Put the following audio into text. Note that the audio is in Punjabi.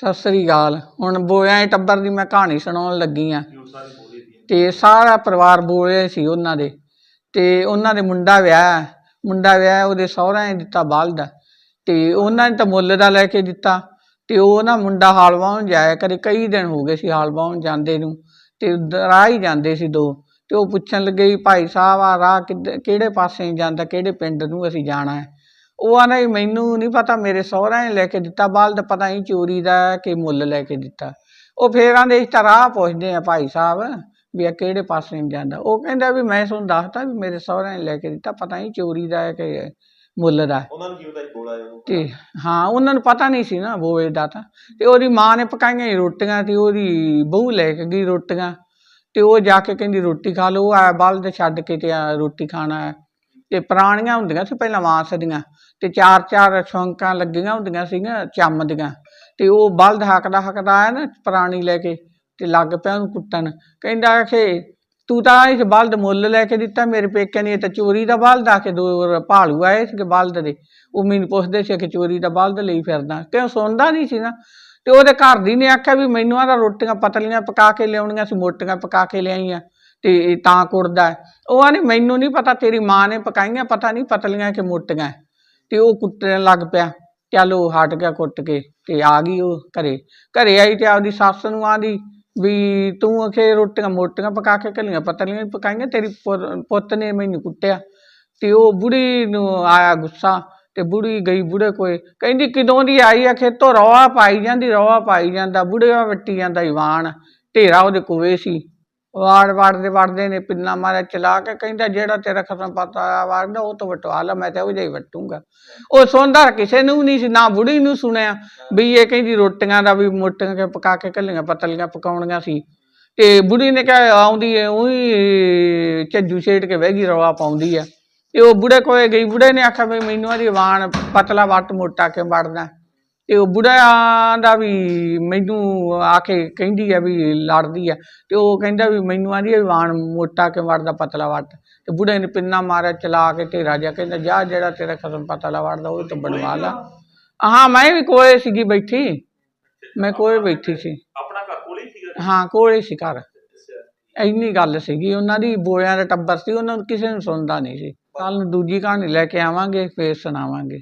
ਸਤਿ ਸ੍ਰੀ ਅਕਾਲ। ਹੁਣ ਬੋਇਆਂ ਦੇ ਟੱਬਰ ਦੀ ਮੈਂ ਕਹਾਣੀ ਸੁਣਾਉਣ ਲੱਗੀ ਆ। ਜੋ ਤੇ ਸਾਰਾ ਪਰਿਵਾਰ ਬੋਲੇ ਸੀ ਉਹਨਾਂ ਦੇ। ਤੇ ਉਹਨਾਂ ਦੇ ਮੁੰਡਾ ਵਿਆਹ ਮੁੰਡਾ ਵਿਆਹ ਉਹਦੇ ਸਹੁਰਿਆਂ ਨੇ ਦਿੱਤਾ ਬਲਦ। ਤੇ ਉਹਨਾਂ ਨੇ ਤਾਂ ਮੁੱਲ ਦਾ ਲੈ ਕੇ ਦਿੱਤਾ। ਤੇ ਉਹ ਨਾ ਮੁੰਡਾ ਹਾਲ ਵਾਉਣ ਜਾਇਆ ਕਰੇ। ਕਈ ਦਿਨ ਹੋ ਗਏ ਸੀ ਹਾਲ ਵਾਹੁਣ ਜਾਂਦੇ ਨੂੰ। ਤੇ ਰਾਹ ਹੀ ਜਾਂਦੇ ਸੀ ਦੋ। ਤੇ ਉਹ ਪੁੱਛਣ ਲੱਗੇ ਭਾਈ ਸਾਹਿਬ ਆ ਰਾਹ ਕਿੱਧ- ਕਿਹੜੇ ਪਾਸੇ ਜਾਂਦਾ? ਕਿਹੜੇ ਪਿੰਡ ਨੂੰ ਅਸੀਂ ਜਾਣਾ ਹੈ? ਉਹ ਆਂਦਾ ਵੀ ਮੈਨੂੰ ਨਹੀਂ ਪਤਾ ਮੇਰੇ ਸਹੁਰਿਆਂ ਨੇ ਲੈ ਕੇ ਦਿੱਤਾ ਬਲਦ ਪਤਾ ਨਹੀਂ ਚੋਰੀ ਦਾ ਕਿ ਮੁੱਲ ਲੈ ਕੇ ਦਿੱਤਾ। ਉਹ ਫੇਰ ਆਂਦੇ ਇਸ ਤਾਂ ਰਾਹ ਪੁੱਛਦੇ ਆ ਭਾਈ ਸਾਹਿਬ ਵੀ ਇਹ ਕਿਹੜੇ ਪਾਸੇ ਨੂੰ ਜਾਂਦਾ। ਉਹ ਕਹਿੰਦਾ ਵੀ ਮੈਂ ਤੁਹਾਨੂੰ ਦੱਸਤਾ ਵੀ ਮੇਰੇ ਸਹੁਰਿਆਂ ਨੇ ਲੈ ਕੇ ਦਿੱਤਾ ਪਤਾ ਨਹੀਂ ਚੋਰੀ ਦਾ ਹੈ ਕਿ ਮੁੱਲ ਦਾ। ਹੈ ਉਹਨਾਂ ਨੂੰ ਕੀ ਪਤਾ ਬੋਲਾ ਉਹ ਤੇ ਹਾਂ ਉਹਨਾਂ ਨੂੰ ਪਤਾ ਨਹੀਂ ਸੀ ਨਾ ਬੋਏ ਦਾ ਤਾਂ। ਤੇ ਉਹਦੀ ਮਾਂ ਨੇ ਪਕਾਈਆਂ ਸੀ ਰੋਟੀਆਂ ਤੇ ਉਹਦੀ ਬਹੂ ਲੈ ਕੇ ਗਈ ਰੋਟੀਆਂ। ਤੇ ਉਹ ਜਾ ਕੇ ਕਹਿੰਦੀ ਰੋਟੀ ਖਾ ਲਓ ਆ ਬਲਦ ਛੱਡ ਕੇ ਤੇ ਆ ਰੋਟੀ ਖਾਣਾ ਹੈ। ਤੇ ਪੁਰਾਣੀਆਂ ਹੁੰਦੀਆਂ ਸੀ ਪਹਿਲਾਂ ਵਾਂਸ ਦੀਆਂ ਤੇ ਚਾਰ ਚਾਰ ਸ਼ੌਂਕਾਂ ਲੱਗੀਆਂ ਹੁੰਦੀਆਂ ਸੀਗੀਆਂ, ਚੰਮ ਦੀਆਂ। ਤੇ ਉਹ ਬਲਦ ਹੱਕਦਾ ਹੱਕਦਾ ਆਇਆ ਨਾ ਪੁਰਾਣੀ ਲੈ ਕੇ ਤੇ ਲੱਗ ਪਿਆ ਉਹਨੂੰ ਕੁੱਟਣ। ਕਹਿੰਦਾ ਕਿ ਤੂੰ ਤਾਂ ਇਸ ਬਲਦ ਮੁੱਲ ਲੈ ਕੇ ਦਿੱਤਾ ਮੇਰੇ ਪੇਕਿਆਂ ਨੇ, ਇਹ ਤਾਂ ਚੋਰੀ ਦਾ ਬਲਦ ਆ ਕੇ ਦੋ ਭਾਲੂ ਆਏ ਸੀ ਬਲਦ ਦੇ। ਉਹ ਮੈਨੂੰ ਪੁੱਛਦੇ ਸੀ ਕਿ ਚੋਰੀ ਦਾ ਬਲਦ ਲਈ ਫਿਰਦਾ? ਕਿਉਂ ਸੁਣਦਾ ਨਹੀਂ ਸੀ ਨਾ। ਤੇ ਉਹਦੇ ਘਰ ਦੀ ਨੇ ਆਖਿਆ ਵੀ ਮੈਨੂੰ ਆਹ ਰੋਟੀਆਂ ਪਤਲੀਆਂ ਪਕਾ ਕੇ ਲਿਆਉਣੀਆਂ ਸੀ, ਮੋਟੀਆਂ ਪਕਾ ਕੇ ਲਿਆਈਆਂ। ਤੇ ਤਾਂ ਕੁੜਦਾ ਹੈ। ਉਹ ਆਨੇ ਮੈਨੂੰ ਨਹੀਂ ਪਤਾ, ਤੇਰੀ ਮਾਂ ਨੇ ਪਕਾਈਆਂ, ਪਤਾ ਨਹੀਂ ਪਤਲੀਆਂ ਕਿ ਮੋਟੀਆਂ ਤੇ ਉਹ ਕੁੱਟਣ ਲੱਗ ਪਿਆ। ਚੱਲ ਉਹ ਹਟ ਗਿਆ ਕੁੱਟ ਕੇ ਤੇ ਆ ਗਈ ਉਹ ਘਰੇ। ਘਰੇ ਆਈ ਤੇ ਆਪਦੀ ਸੱਸ ਨੂੰ ਆਂਦੀ ਵੀ ਤੂੰ ਅਖੇ ਰੋਟੀਆਂ ਮੋਟੀਆਂ ਪਕਾ ਕੇ ਘਲੀਆਂ, ਪਤਲੀਆਂ ਪਕਾਈਆਂ, ਤੇਰੀ ਪੁੱਤ ਨੇ ਮੈਨੂੰ ਕੁੱਟਿਆ। ਤੇ ਉਹ ਬੁੜੀ ਨੂੰ ਆਇਆ ਗੁੱਸਾ ਤੇ ਬੁੜੀ ਗਈ ਬੁੜੇ ਕੋਏ ਕਹਿੰਦੀ, ਕਿਦੋਂ ਦੀ ਆਈ ਆ ਖੇਤੋਂ? ਰੌਲਾ ਪਾਈ ਜਾਂਦੀ, ਰੌਲਾ ਪਾਈ ਜਾਂਦਾ ਬੁੜੇ ਵੱਟੀ ਜਾਂਦਾ ਇਵਾਨ ਢੇਰਾ ਉਹਦੇ ਕੋਵੇ ਸੀ। ਵਾੜ ਵਾੜਦੇ ਵੜਦੇ ਨੇ ਪਿੰਨਾ ਮਾਰਿਆ, ਚਲਾ ਕੇ ਕਹਿੰਦਾ, ਜਿਹੜਾ ਤੇਰਾ ਖਸਮ ਪਤਾ ਆ ਵਾੜਦਾ ਉਹ ਤੋਂ ਵਟਵਾ ਲਾ, ਮੈਂ ਤਾਂ ਉਹ ਜਿਹਾ ਹੀ ਵਟੂੰਗਾ। ਉਹ ਸੁਣਦਾ, ਕਿਸੇ ਨੂੰ ਨਹੀਂ ਸੀ, ਨਾ ਬੁੜੀ ਨੂੰ ਸੁਣਿਆ ਵੀ ਇਹ ਕਹਿੰਦੀ ਰੋਟੀਆਂ ਦਾ ਵੀ ਮੋਟੀਆਂ ਕੇ ਪਕਾ ਕੇ ਕੱਲੀਆਂ ਪਤਲੀਆਂ ਪਕਾਉਣੀਆਂ ਸੀ। ਤੇ ਬੁੜੀ ਨੇ ਕਿਹਾ, ਆਉਂਦੀ ਏ, ਉਹੀ ਝੱਜੂ ਛੇੜ ਕੇ ਵਹਿਗੀ ਰਵਾ ਪਾਉਂਦੀ ਆ। ਤੇ ਉਹ ਬੁੜੇ ਕੋਲੇ ਗਈ, ਬੁੜੇ ਨੇ ਆਖਿਆ ਵੀ ਮੈਨੂੰ ਇਹਦੀ ਵਾਣ, ਪਤਲਾ ਵੱਟ ਮੋਟਾ ਕੇ ਵੜਦਾ ਤੇ ਉਹ ਬੁੜਾ ਦਾ ਵੀ ਮੈਨੂੰ ਆ ਕੇ ਕਹਿੰਦੀ ਆ ਵੀ ਲੜਦੀ ਆ ਤੇ ਉਹ ਕਹਿੰਦਾ ਵੀ ਮੈਨੂੰ ਆਂਦੀ ਆ ਵੀ ਵਾਣ ਮੋਟਾ ਕੇ ਵੜਦਾ ਪਤਲਾ ਵੱਟ। ਤੇ ਬੁੜੇ ਨੇ ਪਿੰਨਾ ਮਾਰਿਆ ਚਲਾ ਕੇ ਢੇਰਾ ਜਾ ਕਹਿੰਦਾ ਜਾ ਜਿਹੜਾ ਤੇਰਾ ਖਸਮ ਪਤਲਾ ਵੜਦਾ ਉਹ ਤਾਂ ਬਣਵਾ ਲਾ। ਹਾਂ ਮੈਂ ਵੀ ਕੋਲੇ ਸੀਗੀ ਬੈਠੀ। ਮੈਂ ਕੋਲੇ ਬੈਠੀ ਸੀ। ਆਪਣਾ ਘਰ ਕੋਲੇ ਹੀ ਸੀਗਾ? ਹਾਂ ਕੋਲੇ ਸੀ ਘਰ। ਇੰਨੀ ਗੱਲ ਸੀਗੀ ਉਹਨਾਂ ਦੀ ਬੋਲਿਆਂ ਦਾ ਟੱਬਰ ਸੀ ਉਹਨਾਂ ਨੂੰ ਕਿਸੇ ਨੂੰ ਸੁਣਦਾ ਨਹੀਂ ਸੀ। ਕੱਲ ਨੂੰ ਦੂਜੀ ਕਹਾਣੀ ਲੈ ਕੇ ਆਵਾਂਗੇ ਫੇਰ ਸੁਣਾਵਾਂਗੇ।